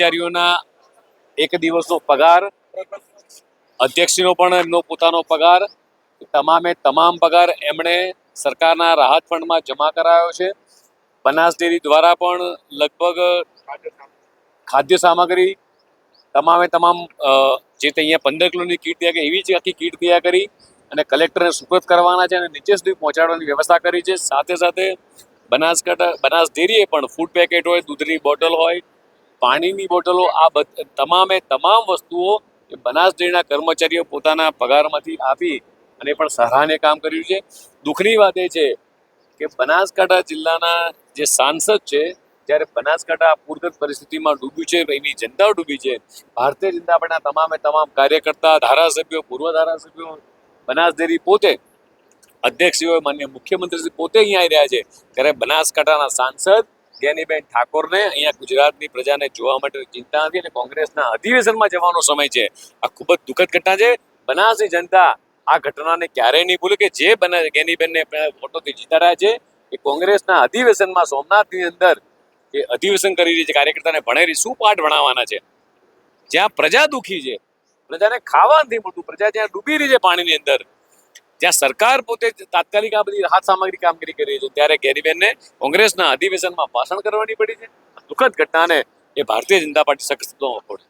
કર્મચારીઓના એક દિવસનો પગાર, અધ્યક્ષનો પણ એમનો પોતાનો પગાર, તમામે તમામ પગાર એમણે સરકારના રાહત ફંડમાં જમા કરાયો છે. બનાસ ડેરી દ્વારા પણ લગભગ ખાદ્ય સામગ્રી, તમામે તમામ જે અહીંયા પંદર કિલોની કીટ તૈયાર કરી એવી જ આખી કીટ તૈયાર કરી અને કલેક્ટરને સુપ્રત કરવાના છે અને નીચે સુધી પહોંચાડવાની વ્યવસ્થા કરી છે. સાથે સાથે બનાસકાંઠા, બનાસ ડેરીએ પણ ફૂડ પેકેટ હોય, દૂધની બોટલ હોય પાણીની બોટલો, આ તમામે તમામ વસ્તુઓ એ બનાસ ડેરીના કર્મચારીઓ પોતાના પગારમાંથી આપી અને પણ સરાહનીય કામ કર્યું છે. દુઃખની વાત એ છે કે બનાસકાંઠા જિલ્લાના જે સાંસદ છે, જ્યારે બનાસકાંઠા પૂરગત પરિસ્થિતિમાં ડૂબ્યું છે, એની જનતા ડૂબી છે, ભારતીય જનતા પાર્ટીના તમામે તમામ કાર્યકર્તા, ધારાસભ્યો, પૂર્વ ધારાસભ્યો, બનાસ ડેરી પોતે અધ્યક્ષ માન્ય મુખ્યમંત્રી પોતે અહીંયા આવી રહ્યા છે. ત્યારે બનાસકાંઠાના સાંસદ જ્ઞાનીબેન ઠાકોરને અહીંયા ગુજરાતની પ્રજાને જોવા માટે ચિંતા હતી અને કોંગ્રેસના અધિવેશનમાં જવાનો સમય છે. આ ખૂબ જ દુઃખદ ઘટના છે. બનાસની જનતા આ ઘટનાને ક્યારેય નહીં ભૂલે કે જે બના જ્ઞાનીબેનને વોટોથી રહ્યા છે એ કોંગ્રેસના અધિવેશનમાં સોમનાથની અંદર જે અધિવેશન કરી રહી છે, કાર્યકર્તાને ભણેરી શું પાઠ ભણાવવાના છે. જ્યાં પ્રજા દુઃખી છે. પ્રજાને ખાવા નથી મળતું, પ્રજા જ્યાં ડૂબી રહી છે પાણીની અંદર જ્યાં સરકાર પોતે તાત્કાલિક આ બધી રાહત સામગ્રી કામગીરી કરી છે, ત્યારે કેરીબેનને કોંગ્રેસના અધિવેશનમાં ભાષણ કરવાની પડી છે. દુઃખદ ઘટનાને એ ભારતીય જનતા પાર્ટી સખત પડે